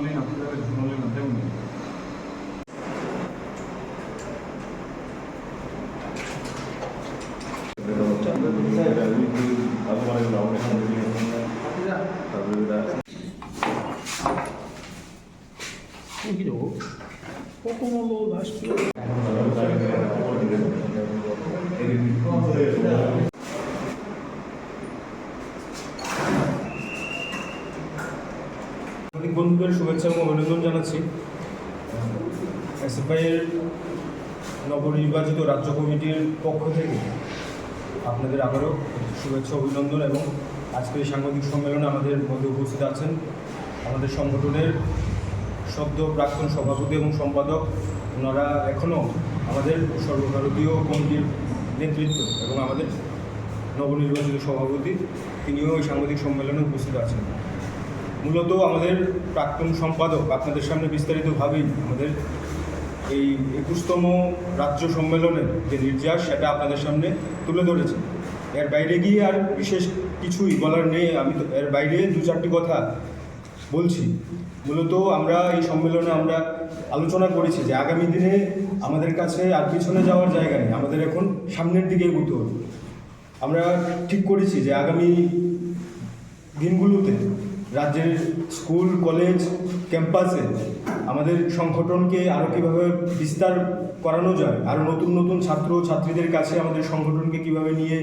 놀리나 기다려서 놀리나 때문에 아무 말에도 나오는 사람들이 감사합니다. 여기요. 꼬꼬모로 나십시오. সাংবাদিক বন্ধুদের শুভেচ্ছা এবং অভিনন্দন জানাচ্ছি। এসএফআইয়ের নবনির্বাচিত রাজ্য কমিটির পক্ষ থেকে আপনাদের আবারও শুভেচ্ছা, অভিনন্দন এবং আজকের এই সাংবাদিক সম্মেলনে আমাদের মধ্যে উপস্থিত আছেন আমাদের সংগঠনের সদ্য প্রাক্তন সভাপতি এবং সম্পাদক। ওনারা এখনও আমাদের সর্বভারতীয় কমিটির নেতৃত্ব এবং আমাদের নবনির্বাচিত সভাপতি, তিনিও এই সাংবাদিক সম্মেলনে উপস্থিত আছেন। মূলত আমাদের প্রাক্তন সম্পাদক, আপনাদের সামনে বিস্তারিতভাবেই আমাদের এই একুশতম রাজ্য সম্মেলনের যে নির্যাস, সেটা আপনাদের সামনে তুলে ধরেছে। এর বাইরে গিয়ে আর বিশেষ কিছুই বলার নেই, আমি তো এর বাইরে দু চারটি কথা বলছি। মূলত আমরা এই সম্মেলনে আমরা আলোচনা করেছি যে আগামী দিনে আমাদের কাছে আর পিছনে যাওয়ার জায়গা নেই, আমাদের এখন সামনের দিকে এগোতে হবে। আমরা ঠিক করেছি যে আগামী দিনগুলোতে রাজ্যের স্কুল, কলেজ, ক্যাম্পাসে আমাদের সংগঠনকে আরও কীভাবে বিস্তার করানো যায় আরও নতুন নতুন ছাত্র ছাত্রীদের কাছে আমাদের সংগঠনকে কীভাবে নিয়ে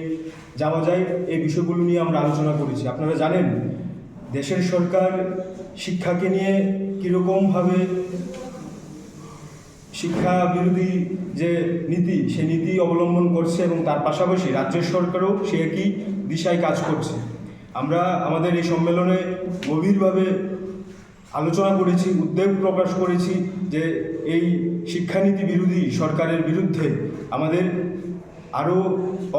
যাওয়া যায়, এই বিষয়গুলো নিয়ে আমরা আলোচনা করেছি। আপনারা জানেন, দেশের সরকার শিক্ষাকে নিয়ে কীরকমভাবে শিক্ষা বিরোধী যে নীতি সে নীতি অবলম্বন করছে এবং তার পাশাপাশি রাজ্যের সরকারও সে একই দিশায় কাজ করছে। আমরা আমাদের এই সম্মেলনে গভীরভাবে আলোচনা করেছি, উদ্বেগ প্রকাশ করেছি যে এই শিক্ষানীতি বিরোধী সরকারের বিরুদ্ধে আমাদের আরও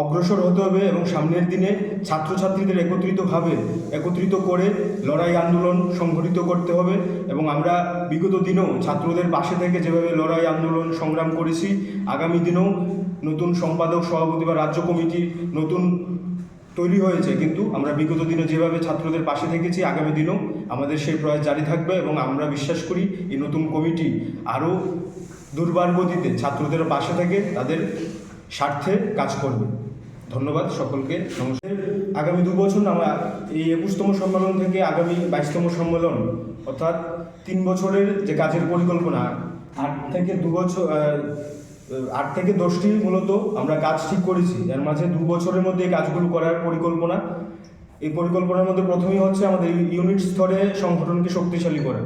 অগ্রসর হতে হবে এবং সামনের দিনে ছাত্রছাত্রীদের একত্রিতভাবে, একত্রিত করে লড়াই আন্দোলন সংগঠিত করতে হবে এবং আমরা বিগত দিনেও ছাত্রদের পাশে থেকে যেভাবে লড়াই আন্দোলন সংগ্রাম করেছি, আগামী দিনেও নতুন সম্পাদক সভাপতি বা রাজ্য কমিটি নতুন তৈরি হয়েছে, কিন্তু আমরা বিগত দিনে যেভাবে ছাত্রদের পাশে থেকেছি, আগামী দিনেও আমাদের সেই প্রয়াস জারি থাকবে এবং আমরা বিশ্বাস করি এই নতুন কমিটি আরও দুর্বার গতিতে ছাত্রদের পাশে থেকে তাদের স্বার্থে কাজ করবে। ধন্যবাদ সকলকে, নমস্কার। আগামী দু বছর আমরা এই একুশতম সম্মেলন থেকে আগামী বাইশতম সম্মেলন, অর্থাৎ তিন বছরের যে কাজের পরিকল্পনা, আট থেকে দু বছর আট থেকে দশটি মূলত আমরা কাজ ঠিক করেছি। এর মাঝে দু বছরের মধ্যে এই কাজগুলো করার পরিকল্পনা। এই পরিকল্পনার মধ্যে প্রথমেই হচ্ছে আমাদের ইউনিট স্তরে সংগঠনকে শক্তিশালী করা।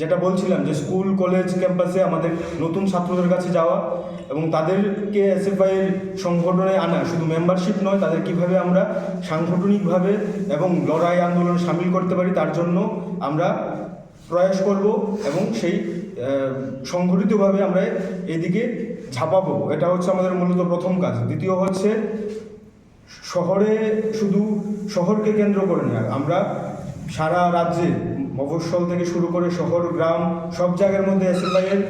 যেটা বলছিলাম যে স্কুল, কলেজ, ক্যাম্পাসে আমাদের নতুন ছাত্রদের কাছে যাওয়া এবং তাদেরকে এসএফআইয়ের সংগঠনে আনা। শুধু মেম্বারশিপ নয়, তাদের কীভাবে আমরা সাংগঠনিকভাবে এবং লড়াই, আন্দোলন সামিল করতে পারি, তার জন্য আমরা প্রয়াস করব এবং সেই আহ, সংগঠিতভাবে আমরা এদিকে ঝাঁপাবো। এটা হচ্ছে আমাদের মূলত প্রথম কাজ। দ্বিতীয় হচ্ছে শহরে শুধু শহরকে কেন্দ্র করে না আমরা সারা রাজ্যে মফস্বল থেকে শুরু করে শহর গ্রাম সব জায়গার মধ্যে এসএফআইয়ের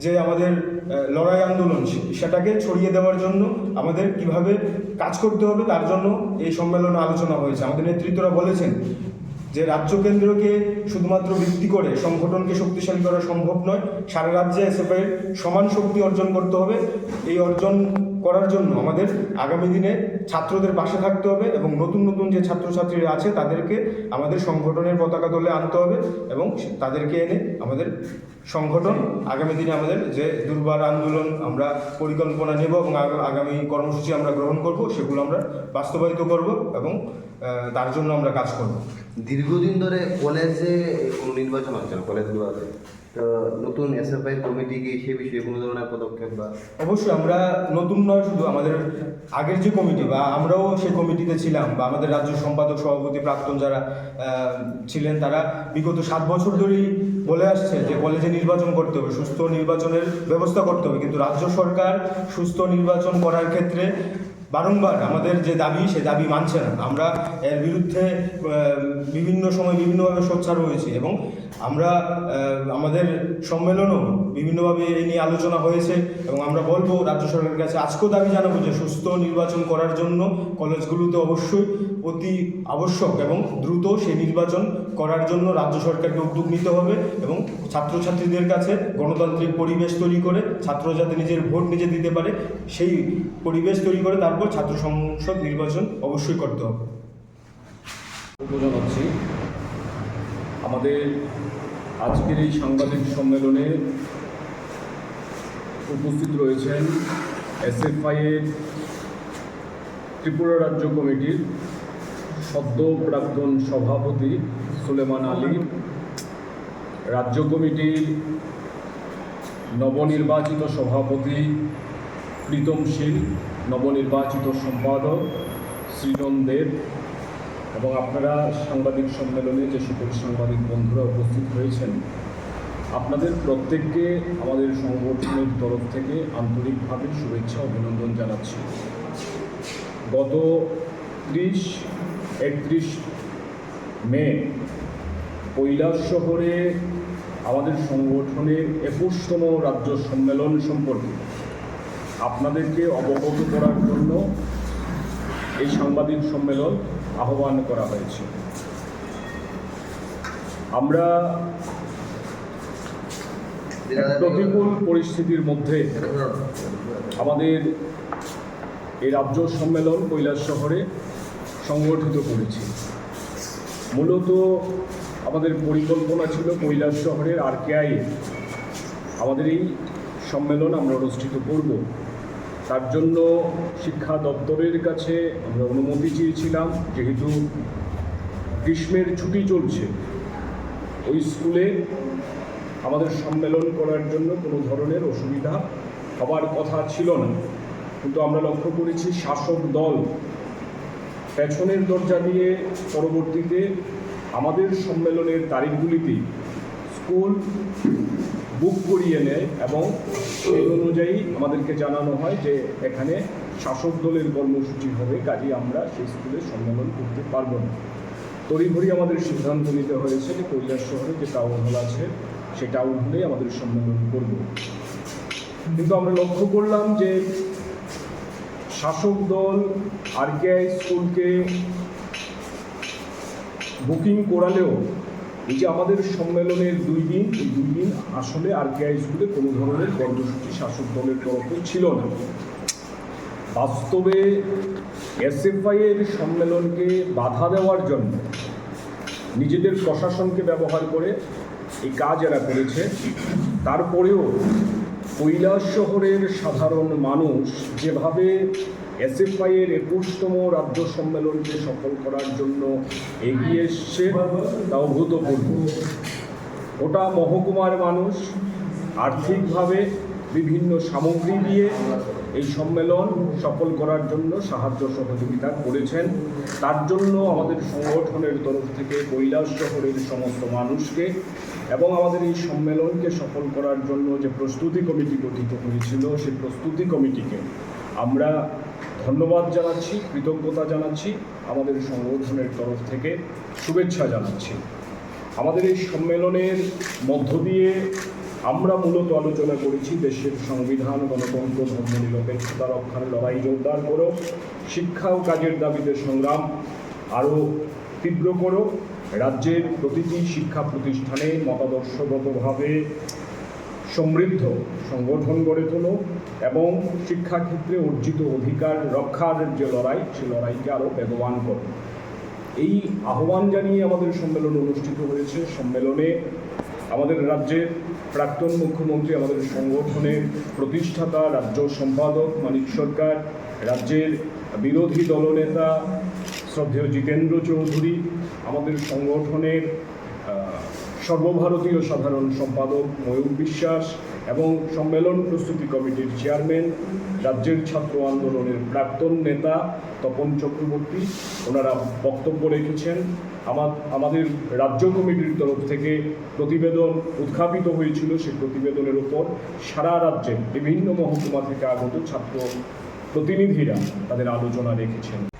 যে আমাদের লড়াই আন্দোলন সেটাকে ছড়িয়ে দেওয়ার জন্য আমাদের কীভাবে কাজ করতে হবে তার জন্য এই সম্মেলনে আলোচনা হয়েছে। আমাদের নেতৃত্বরা বলেছেন যে রাজ্য কেন্দ্রকে শুধুমাত্র ভিত্তি করে সংগঠনকে শক্তিশালী করা সম্ভব নয়, সারা রাজ্যে এসএফআইয়ের সমান শক্তি অর্জন করতে হবে। এই অর্জন করার জন্য আমাদের আগামী দিনে ছাত্রদের পাশে থাকতে হবে এবং নতুন নতুন যে ছাত্রছাত্রীরা আছে, তাদেরকে আমাদের সংগঠনের পতাকা দলে আনতে হবে এবং তাদেরকে এনে আমাদের সংগঠন আগামী দিনে আমাদের যে দুর্বার আন্দোলন আমরা পরিকল্পনা নেব এবং আগামী কর্মসূচি আমরা গ্রহণ করব, সেগুলো আমরা বাস্তবায়িত করব এবং তার জন্য আমরা কাজ করব। দীর্ঘদিন ধরে কলেজে কোনো নির্বাচন হচ্ছে না কলেজগুলোতে তো নতুন এসএফআই কমিটি কি সে বিষয়ে কোনো ধরনের পদক্ষেপ বা অবশ্যই আমরা নতুন নয় শুধু আমাদের আগের যে কমিটি বা আমরাও সেই কমিটিতে ছিলাম বা আমাদের রাজ্য সম্পাদক সভাপতি প্রাক্তন যারা ছিলেন তারা বিগত সাত বছর ধরেই বলে আসছে যে কলেজে নির্বাচন করতে হবে সুস্থ নির্বাচনের ব্যবস্থা করতে হবে। কিন্তু রাজ্য সরকার সুস্থ নির্বাচন করার ক্ষেত্রে বারংবার আমাদের যে দাবি, সে দাবি মানছে না। আমরা এর বিরুদ্ধে বিভিন্ন সময় বিভিন্নভাবে সোচ্চার হয়েছি এবং আমরা আমাদের সম্মেলনও বিভিন্নভাবে এই নিয়ে আলোচনা হয়েছে এবং আমরা বলব রাজ্য সরকারের কাছে, আজকেও দাবি জানাব যে সুস্থ নির্বাচন করার জন্য কলেজগুলোতে অবশ্যই অতি আবশ্যক এবং দ্রুত সেই নির্বাচন করার জন্য রাজ্য সরকারকে উদ্যোগ নিতে হবে এবং ছাত্রছাত্রীদের কাছে গণতান্ত্রিক পরিবেশ তৈরি করে ছাত্র যাতে নিজের ভোট নিজে দিতে পারে, সেই পরিবেশ তৈরি করে তারপর ছাত্র সংসদ নির্বাচন অবশ্যই করতে হবে। আমাদের আজকের এই সাংবাদিক সম্মেলনে উপস্থিত রয়েছেন এসএফআই এর ত্রিপুরা রাজ্য কমিটির সদ্য প্রাক্তন সভাপতি সুলেমান আলী, রাজ্য কমিটির নবনির্বাচিত সভাপতি প্রীতম শীল নবনির্বাচিত সম্পাদক সৃজন দেব এবং আপনারা সাংবাদিক সম্মেলনে যে সকল সাংবাদিক বন্ধুরা উপস্থিত হয়েছেন, আপনাদের প্রত্যেককে আমাদের সংগঠনের তরফ থেকে আন্তরিকভাবে শুভেচ্ছা অভিনন্দন জানাচ্ছি। গত ত্রিশ, একত্রিশ মে, কৈলাস শহরে আমাদের সংগঠনের একুশতম রাজ্য সম্মেলন সম্পর্কে আপনাদেরকে অবগত করার জন্য এই সাংবাদিক সম্মেলন আহ্বান করা হয়েছে। আমরা প্রতিকূল পরিস্থিতির মধ্যে আমাদের এই রাজ্য সম্মেলন কৈলাস শহরে সংগঠিত করেছি। মূলত আমাদের পরিকল্পনা ছিল কৈলাস শহরের আরকেআই আমাদের এই সম্মেলন আমরা অনুষ্ঠিত করব। তার জন্য শিক্ষা দপ্তরের কাছে আমরা অনুমতি চেয়েছিলাম, যেহেতু গ্রীষ্মের ছুটি চলছে। ওই স্কুলে আমাদের সম্মেলন করার জন্য কোনো ধরনের অসুবিধা হবার কথা ছিল না। কিন্তু আমরা লক্ষ্য করেছি শাসক দল পেছনের দরজা দিয়ে পরবর্তীতে আমাদের সম্মেলনের তারিখগুলিতে স্কুল বুক করিয়ে নেয় এবং সেই অনুযায়ী আমাদেরকে জানানো হয় যে এখানে শাসক দলের কর্মসূচি হবে কাজে আমরা সেই স্কুলে সম্মেলন করতে পারব না। তড়িঘড়ি আমাদের সিদ্ধান্ত নিতে হয়েছে যে কৈলাস শহরে যে টাউন হল আছে, সেই টাউন হলেই আমাদের সম্মেলন করব। কিন্তু আমরা লক্ষ্য করলাম যে শাসক দল আরকেআই স্কুলকে বুকিং করালেও এই যে আমাদের সম্মেলনের দুই দিন, এই দুই দিন আসলে আরকেআই স্কুলে কোনো ধরনের কর্মসূচি শাসক দলের তরফে ছিল না। বাস্তবে এসএফআই এর সম্মেলনকে বাধা দেওয়ার জন্য নিজেদের প্রশাসনকে ব্যবহার করে এই কাজ এরা করেছে। তারপরেও কৈলাস শহরের সাধারণ মানুষ যেভাবে এসএফআই এর একুশতম রাজ্য সম্মেলনকে সফল করার জন্য এগিয়ে এসছে তা অভূতপূর্ব ওটা মহকুমার মানুষ আর্থিকভাবে বিভিন্ন সামগ্রী দিয়ে এই সম্মেলন সফল করার জন্য সাহায্য সহযোগিতা করেছেন। তার জন্য আমাদের সংগঠনের তরফ থেকে কৈলাস শহরের সমস্ত মানুষকে এবং আমাদের এই সম্মেলনকে সফল করার জন্য যে প্রস্তুতি কমিটি গঠিত হয়েছিল, সেই প্রস্তুতি কমিটিকে আমরা ধন্যবাদ জানাচ্ছি, কৃতজ্ঞতা জানাচ্ছি, আমাদের সংগঠনের তরফ থেকে শুভেচ্ছা জানাচ্ছি। আমাদের এই সম্মেলনের মধ্য দিয়ে আমরা মূলত আলোচনা করেছি দেশের সংবিধান, গণতন্ত্র ধর্মনিরপেক্ষতা রক্ষার লড়াই জোরদার করো, শিক্ষা ও কাজের দাবিতে সংগ্রাম আরও তীব্র করো, রাজ্যের প্রতিটি শিক্ষা প্রতিষ্ঠানে মতাদর্শগতভাবে সমৃদ্ধ, সংগঠন গড়ে তোলো এবং শিক্ষাক্ষেত্রে অর্জিত অধিকার রক্ষার যে লড়াই, সে লড়াইকে আরও বেগবান করো। এই আহ্বান জানিয়ে আমাদের সম্মেলন অনুষ্ঠিত হয়েছে। সম্মেলনে আমাদের রাজ্যের প্রাক্তন মুখ্যমন্ত্রী, আমাদের সংগঠনের প্রতিষ্ঠাতা, রাজ্য সম্পাদক মানিক সরকার, রাজ্যের বিরোধী দলনেতা শ্রদ্ধেয় জিতেন্দ্র চৌধুরী, আমাদের সংগঠনের সর্বভারতীয় সাধারণ সম্পাদক ময়ূর বিশ্বাস এবং সম্মেলন প্রস্তুতি কমিটির চেয়ারম্যান, রাজ্যের ছাত্র আন্দোলনের প্রাক্তন নেতা তপন চক্রবর্তী। ওনারা বক্তব্য রেখেছেন। আমাদের রাজ্য কমিটির তরফ থেকে প্রতিবেদন উত্থাপিত হয়েছিল সেই প্রতিবেদনের উপর সারা রাজ্যে বিভিন্ন মহকুমা থেকে আগত ছাত্র প্রতিনিধিরা তাদের আলোচনা রেখেছেন।